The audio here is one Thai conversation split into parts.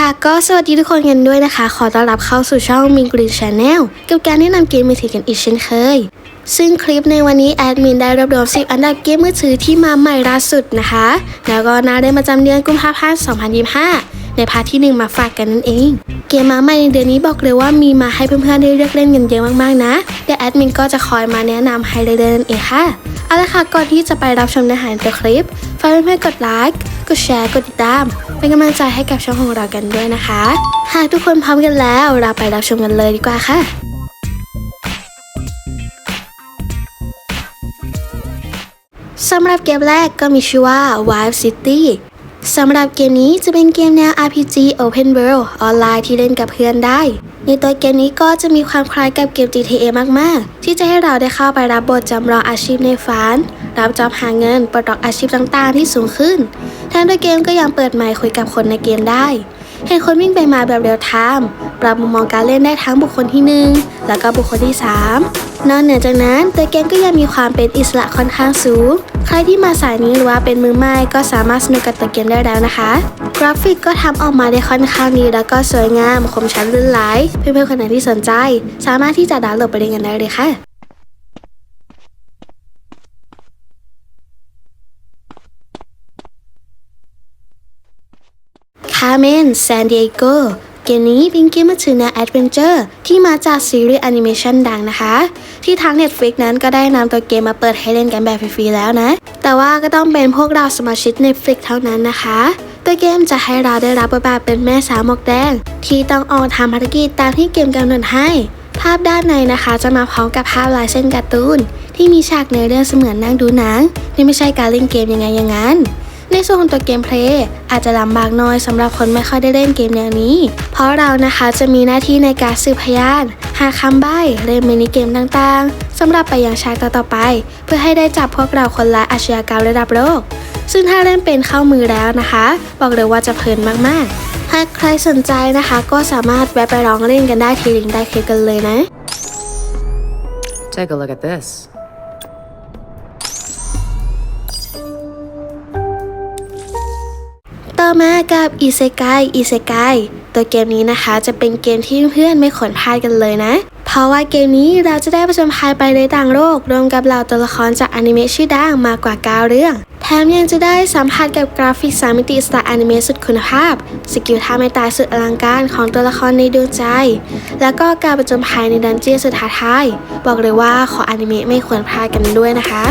ค่ะก็สวัสดีทุกคนกันด้วยนะคะ ขอต้อนรับเข้าสู่ช่อง m i n g Green Channel กับการแนะนำเกมมือถือกันอีกเช่นเคย ซึ่งคลิปในวันนี้แอดมินได้รวบรวม 10 อันดับเกมมือถือที่มาใหม่ล่าสุดนะคะ แล้วก็น่าได้มาจำเดือนกุมภาพันธ์ 2025 ในพาร์ทที่ 1 มาฝากกันนั่นเอง เกมมาใหม่ในเดือนนี้บอกเลยว่ามีมาให้เพื่อนๆได้เลือกเล่นกันเยอะมากๆนะเดี๋ยวแอดมินก็จะคอยมาแนะนำให้เรื่อยๆนั่นเองค่ะเอาละค่ะก่อนที่จะไปรับชมเนื้อหาในตัวคลิปฝากเพื่อนๆกดไลค์ กดแชร์ กดติดตาม เป็นกำลังใจให้กับช่องของเรากันด้วยนะคะ หากทุกคนพร้อมกันแล้ว เราไปรับชมกันเลยดีกว่าค่ะสำหรับเกมแรกก็มีชื่อว่า Wild City สำหรับเกมนี้จะเป็นเกมแนว RPG Open World ออนไลน์ที่เล่นกับเพื่อนได้ ในตัวเกมนี้ก็จะมีความคล้ายกับเกม GTA มาก ๆ ที่จะให้เราได้เข้าไปรับบทจำลองอาชีพในฝัน รับจอบหาเงินปลดล็อกอาชีพต่างๆ ที่สูงขึ้นแทนตัวเกมก็ยังเปิดไมค์คุยกับคนในเกมได้ เห็นคนวิ่งไปมาแบบเรียลไทม์ปรับมุมมองการเล่นได้ทั้งบุคคลที่ 1 แล้วก็บุคคลที่ 3 นอกเหนือจากนั้นตัวเกมก็ยังมีความเป็นอิสระค่อนข้างสูง ใครที่มาสายนี้หรือว่าเป็นมือใหม่ก็สามารถสนุกกับตัวเกมได้แล้วนะคะ กราฟิกก็ทำออกมาได้ค่อนข้างดีแล้วก็สวยงามคมชัดลื่นไหลเพื่อนๆคนไหนที่สนใจ สามารถที่จะดาวน์โหลดไปเล่นกันได้เลยค่ะ คาเมนซานดิเอโกเกมนี้เป็นเกมมือถือแนวแอดเวนเจอร์ที่มาจากซีรีส์แอนิเมชันดังนะคะ ที่ทาง Netflix นั้นก็ได้นำตัวเกมมาเปิดให้เล่นกันแบบฟรีๆแล้วนะ แต่ว่าก็ต้องเป็นพวกเราสมาชิก Netflix เท่านั้นนะคะตัวเกมจะให้เราได้รับบทบาทเป็นแม่สาวหมวกแดง ที่ต้องออกทำภารกิจตามที่เกมกำหนดให้ ภาพด้านในนะคะจะมาพร้อมกับภาพลายเส้นการ์ตูน ที่มีฉากในอเรื่องเสมือนนั่งดูหนังที่ไม่ใช่การเล่นเกมยังไงอย่างนั้น ในส่วนของตัวเกมเพลย์อาจจะลำบากน้อยสำหรับคนไม่ค่อยได้เล่นเกมแนวนี้ เพราะเรานะคะจะมีหน้าที่ในการสืบพยาน หาคำใบ้เล่นมินิเกมต่างๆสำหรับไปยังฉากต่อๆไป เพื่อให้ได้จับพวกเราคนร้ายอาชญากรรมระดับโลก ซึ่งถ้าเล่นเป็นเข้ามือแล้วนะคะ บอกเลยว่าจะเพลินมากๆ หากใครสนใจนะคะก็สามารถแวะไปลองเล่นกันได้ที่ลิงก์ใต้คลิปกันเลยนะ Take a look at this. ต่อมากับอีเซกายอีเซกายตัวเกมนี้นะคะจะเป็นเกมที่เพื่อนไม่ควรพลาดกันเลยนะ เพราะว่าเกมนี้เราจะได้ประจนภัยไปในต่างโลกรวมกับเหล่าตัวละครจากอนิเมะชื่อดังมากกว่า 9 เรื่อง แถมยังจะได้สัมผัสกับกราฟิกสามมิติสไตล์อนิเมะสุดคุณภาพ สกิลท่าไม่ตายสุดอลังการของตัวละครในดวงใจ แล้วก็การประจนภัยในดันเจี้ยนสุดท้าทาย บอกเลยว่าขออนิเมะไม่ควรพลาดกันด้วยนะคะ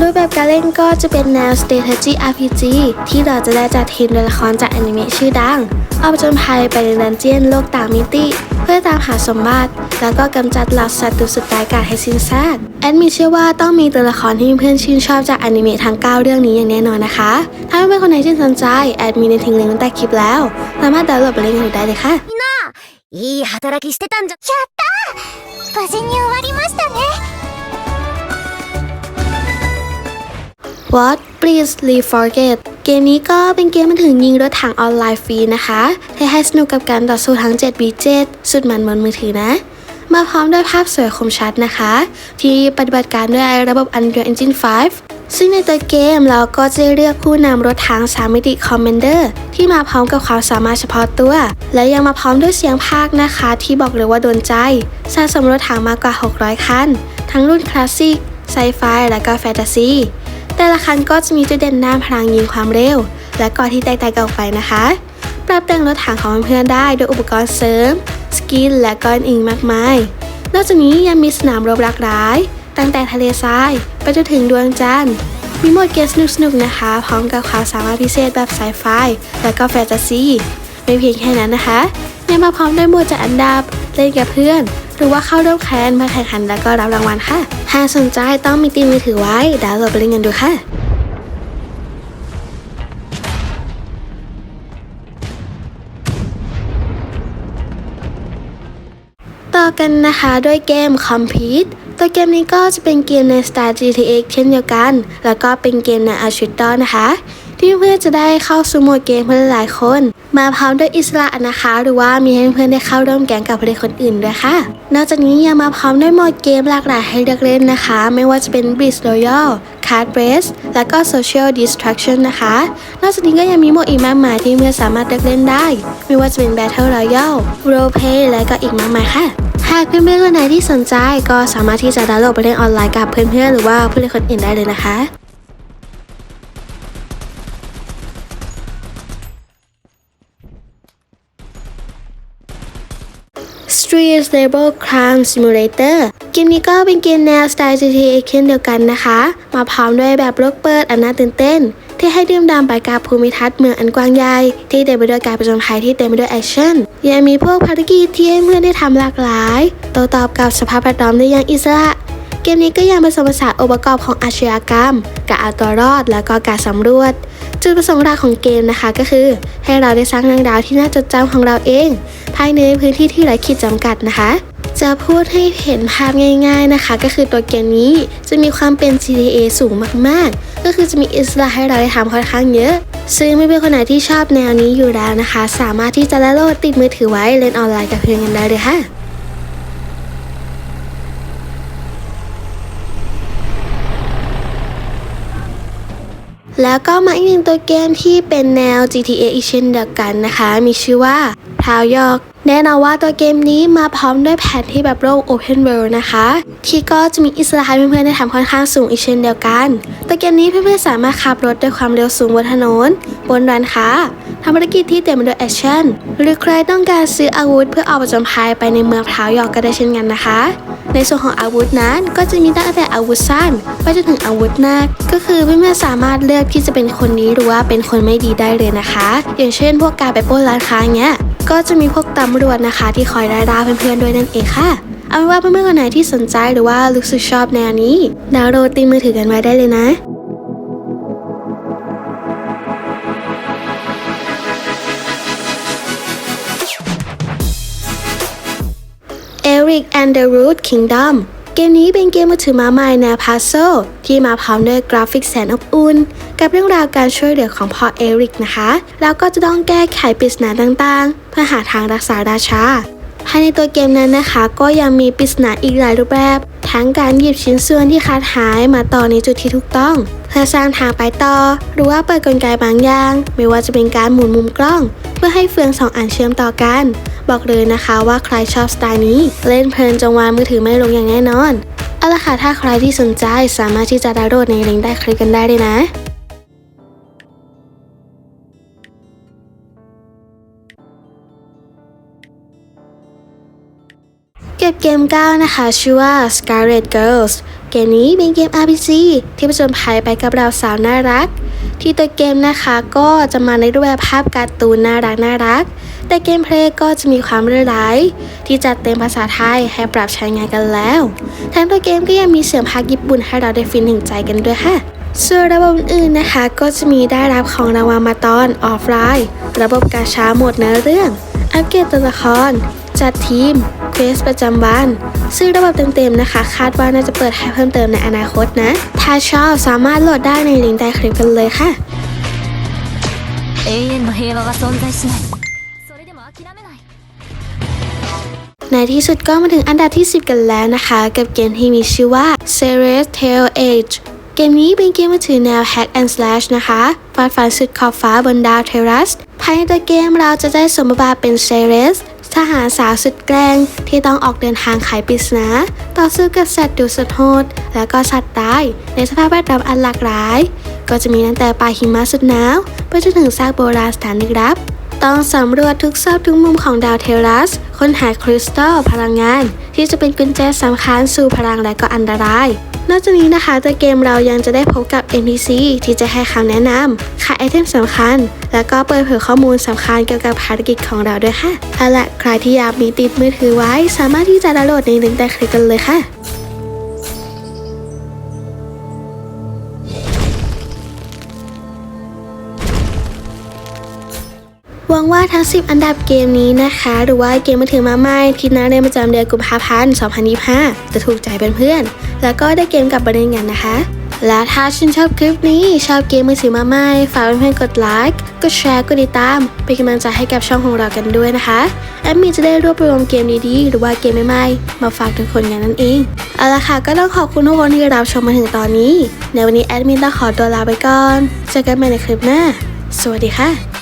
รูปแบบการเล่นก็จะเป็นแนว strategy RPG ที่เราจะได้จากทีมตัวละครจากอนิเมะชื่อดัง เอาผจญภัยไปในดันเจียนโลกต่างมิติ เพื่อตามหาสมบัติ แล้วก็กำจัดเหล่าสัตว์ดุสุดร้ายกาจให้สิ้นซากแอดมินเชื่อว่าต้องมีตัวละครที่เพื่อนๆชื่นชอบจากอนิเมะทั้ง 9 เรื่องนี้อย่างแน่นอนนะคะ ถ้าเพื่อนๆคนไหนชื่นสนใจแอดมินได้ทิ้งลิงก์ไว้ใต้คลิปแล้ว สามารถดาวน์โหลดไปเล่นกันได้เลยค่ะ いい働きしてたんじゃ。やったー無事に終わりましたね。 What Please Leave Forget เกมนี้ก็เป็นเกมมันถึงยิงรถถังออนไลน์ฟรีนะคะให้ให้สนุกกับการต่อสู้ทั้ง7 v 7สุดมันบนมือถือนะ มาพร้อมด้วยภาพสวยคมชัดนะคะ ที่ปฏิบัติการด้วยระบบ Unreal Engine 5 ซึ่งในตัวเกมเราก็จะเลือกผู้นำรถถัง3มิติ Commander ที่มาพร้อมกับความสามารถเฉพาะตัว และยังมาพร้อมด้วยเสียงภาคนะคะ ที่บอกเลยว่าโดนใจสะสมรถถังมากกว่า 600 คัน ทั้งรุ่นคลาสสิกไซไฟและก็แฟนตาซี แต่ละคันก็จะมีจุดเด่นด้านพลังยิงความเร็ว และก่อนที่แตกต่างกันออกไปนะคะ ปรับแต่งรถถังของเพื่อนได้ด้วยอุปกรณ์เสริม สกินและก็อื่นๆมากมาย นอกจากนี้ยังมีสนามรบหลากหลาย ตั้งแต่ทะเลทรายไปจนถึงดวงจันทร์มีโหมดเกมสนุกๆนะคะ พร้อมกับความสามารถพิเศษแบบไซไฟและก็แฟนตาซีไม่เพียงแค่นั้นนะคะ ยังมาพร้อมด้วยโหมดจัดอันดับเล่นกับเพื่อน รือว่าเข้าร่วมแคนมาแข่งขันแล้วก็รับรางวัลค่ะ หากสนใจต้องมีตีมมือถือไว้ดาวน์โหลดไปเล่นกันดูค่ะต่อกันนะคะด้วยเกม Compete ตัวเกมนี้ก็จะเป็นเกมในสไตล์ GTA เช่นเดียวกัน แล้วก็เป็นเกมในอาร์ชิตอนะคะ ที่เพื่อนจะได้เข้าสู่โหมดเกมเพื่อนหลายคน มาพร้อมด้วยอิสระนะคะ หรือว่ามีให้เพื่อนได้เข้าร่วมแก๊งกับผู้เล่นคนอื่นด้วยค่ะ นอกจากนี้ยังมาพร้อมด้วยโหมดเกมหลากหลายให้เลือกเล่นนะคะ ไม่ว่าจะเป็น Blitz Royal Card Race และก็ Social Destruction นะคะ นอกจากนี้ก็ยังมีโหมดอีกมากมายที่เพื่อนสามารถเลือกเล่นได้ ไม่ว่าจะเป็น Battle Royale Role Play และก็อีกมากมายค่ะหากเพื่อนๆคนไหนที่สนใจก็สามารถที่จะดาวน์โหลดไปเล่นออนไลน์กับเพื่อนๆหรือว่าผู้เล่นคนอื่นได้เลยนะคะ Street Label Crime Simulator เกมนี้ก็เป็นเกมแนวสไตล์ GTA เช่นเดียวกันนะคะ มาพร้อมด้วยแบบโลกเปิดอันน่าตื่นเต้น ที่ให้ดื่มด่ำไปกับภูมิทัศน์เมืองอันกว้างใหญ่ ที่เต็มไปด้วยการประจนภัยที่เต็มไปด้วยแอคชั่น ยังมีพวกภารกิจที่ให้เพื่อนได้ทำหลากหลายโตตอบกับสภาพแวดล้อมได้อย่างอิสระเกมนี้ก็ยังผสมผสานองค์ประกอบของอาชญากรรม การเอาตัวรอด แล้วก็การสำรวจ จุดประสงค์หลักของเกมนะคะก็คือ ให้เราได้สร้างเรื่องราวที่น่าจดจำของเราเอง ภายในพื้นที่ที่ไร้ขีดจำกัดนะคะ จะพูดให้เห็นภาพง่ายๆนะคะ ก็คือตัวเกมนี้จะมีความเป็น GTA สูงมากๆ ก็คือจะมีอิสระให้เราได้ทำค่อนข้างเยอะซึ่งไม่เป็นคนไหนที่ชอบแนวนี้อยู่แล้วนะคะ สามารถที่จะละโหลดติดมือถือไว้เล่นออนไลน์กับเพื่อนกันได้เลยค่ะ แล้วก็มาอีกหนึ่งตัวเกมที่เป็นแนว GTA อีกเช่นเดียวกันนะคะ มีชื่อว่าทาวยอกแน่นอนว่าตัวเกมนี้มาพร้อมด้วยแผนที่แบบโลก Open World นะคะ ที่ก็จะมีอิสระให้เพื่อนๆได้ทำค่อนข้างสูงอีกเช่นเดียวกัน ตัวเกมนี้เพื่อนๆสามารถขับรถด้วยความเร็วสูงบนถนน บนร้านค้า ทำภารกิจที่เต็มไปด้วยแอคชั่น หรือใครต้องการซื้ออาวุธเพื่อเอาประจนภัยไปในเมืองทาวยอกก็ได้เช่นกันนะคะ ในส่วนของอาวุธนั้นก็จะมีตั้งแต่อาวุธสั้นไปจนถึงอาวุธหนัก ก็คือเพื่อนๆสามารถเลือกที่จะเป็นคนนี้หรือว่าเป็นคนไม่ดีได้เลยนะคะ อย่างเช่น พวกการไปปล้นร้านค้าเงี้ย ก็จะมีพวกตำรวจนะคะ ที่คอยไล่ล่าเพื่อนๆด้วยนั่นเองค่ะเอาเป็นว่าเพื่อนๆคนไหนที่สนใจหรือว่ารู้สึกชอบแนวนี้ดาวน์โหลดติดมือถือกันไว้ได้เลยนะ Eric and the Root Kingdom เกมนี้เป็นเกมมือถือมาใหม่แนวพัซเซิลที่มาพร้อมด้วยกราฟิกแสนอบอุ่น กับเรื่องราวการช่วยเหลือของพ่อเอริกนะคะ แล้วก็จะต้องแก้ไขปริศนาต่างๆ เพื่อหาทางรักษาราชา ภายในตัวเกมนั้นนะคะ ก็ยังมีปริศนาอีกหลายรูปแบบ ทั้งการหยิบชิ้นส่วนที่ขาดหายมาต่อในจุดที่ถูกต้อง เพื่อสร้างทางไปต่อ หรือว่าเปิดกลไกบางอย่าง ไม่ว่าจะเป็นการหมุนมุมกล้อง เพื่อให้เฟืองสองอันเชื่อมต่อกัน บอกเลยนะคะว่าใครชอบสไตล์นี้ เล่นเพลินจงวางมือถือไม่ลงอย่างแน่นอนเอาละค่ะถ้าใครที่สนใจสามารถที่จะดาวน์โหลดในลิงก์ได้คลิกกันได้เลยนะ เก็บเกม 9 นะคะ ชื่อว่า Scarlet Girls เกมนี้เป็นเกม RPG ที่ผจญภัยไปกับเราสาวน่ารัก ที่ตัวเกมนะคะก็จะมาในรูปแบบภาพการ์ตูนน่ารักน่ารัก แต่เกมเพลย์ก็จะมีความเรื่อร้ายที่จัดเต็มภาษาไทยให้ปรับใช้งานกันแล้วทั้งตัวเกมก็ยังมีเสียงพากย์ญี่ปุ่นให้เราได้ฟินถึงใจกันด้วยค่ะส่วนระบบอื่นๆนะคะ ก็จะมีได้รับของรางวัลมาตอนออฟไลน์ ระบบกาชาหมดเนื้อเรื่อง อัปเกรดตัวละคร จัดทีม เควสประจำวัน ซึ่งระบบเต็มๆนะคะ คาดว่าน่าจะเปิดให้เพิ่มเติมในอนาคตนะ ถ้าชอบสามารถโหลดได้ในลิงก์ใต้คลิปกันเลยค่ะ 永遠の平和は存在しないそれでも諦めない ในที่สุดก็มาถึงอันดับที่ 10 กันแล้วนะคะ กับเกมที่มีชื่อว่า Serious Tail Age เกมนี้เป็นเกมมือถือแนว Hack and Slash นะคะฟาดฟันสุดขอบฟ้าบนดาวเทรัส ภายในตัวเกมเราจะได้สมบทเป็น Ceres ทหารสาวสุดแกร่งที่ต้องออกเดินทางไขปริศนาต่อสู้กับสัตว์ดุสุดโหดแล้วก็สัตว์ร้ายในสภาพแวดล้อมอันหลากหลาย ก็จะมีตั้งแต่ป่าหิมะสุดหนาวไปจนถึงซากโบราณสถานลึกลับ ต้องสำรวจทุกซอกทุกมุมของดาวเทรัส ค้นหาคริสตัลพลังงาน ที่จะเป็นกุญแจสำคัญสู่พลังและก็อันตราย นอกจากนี้นะคะตัวเกมเรายังจะได้พบกับ NPC ที่จะให้คำแนะนำขายไอเทมสำคัญ แล้วก็เปิดเผยข้อมูลสำคัญเกี่ยวกับภารกิจของเราด้วยค่ะเอาละใครที่อยากมีติดมือถือไว้ สามารถที่จะดาวน์โหลดในลิงก์ใต้คลิปกันเลยค่ะ หวังว่าทั้ง 10 อันดับเกมนี้นะคะ หรือว่าเกมมือถือมาใหม่ที่น่าเล่นประจำเดือนกุมภาพันธ์2025 จะถูกใจเพื่อนๆ แล้วก็ได้เกมกลับมาเล่นกันนะคะ และถ้าชื่นชอบคลิปนี้ชอบเกมมือถือมาใหม่ฝากเพื่อนๆกดไลค์กดแชร์กดติดตาม เป็นกำลังใจให้กับช่องของเรากันด้วยนะคะแอดมินจะได้รวบรวมเกมดีๆหรือว่าเกมใหม่ๆมาฝากทุกคนกันนั่นเองเอาละค่ะก็ต้องขอบคุณทุกคนที่รับชมมาถึงตอนนี้ในวันนี้แอดมินต้องขอตัวลาไปก่อนเจอกันใหม่ในคลิปหน้าสวัสดีค่ะ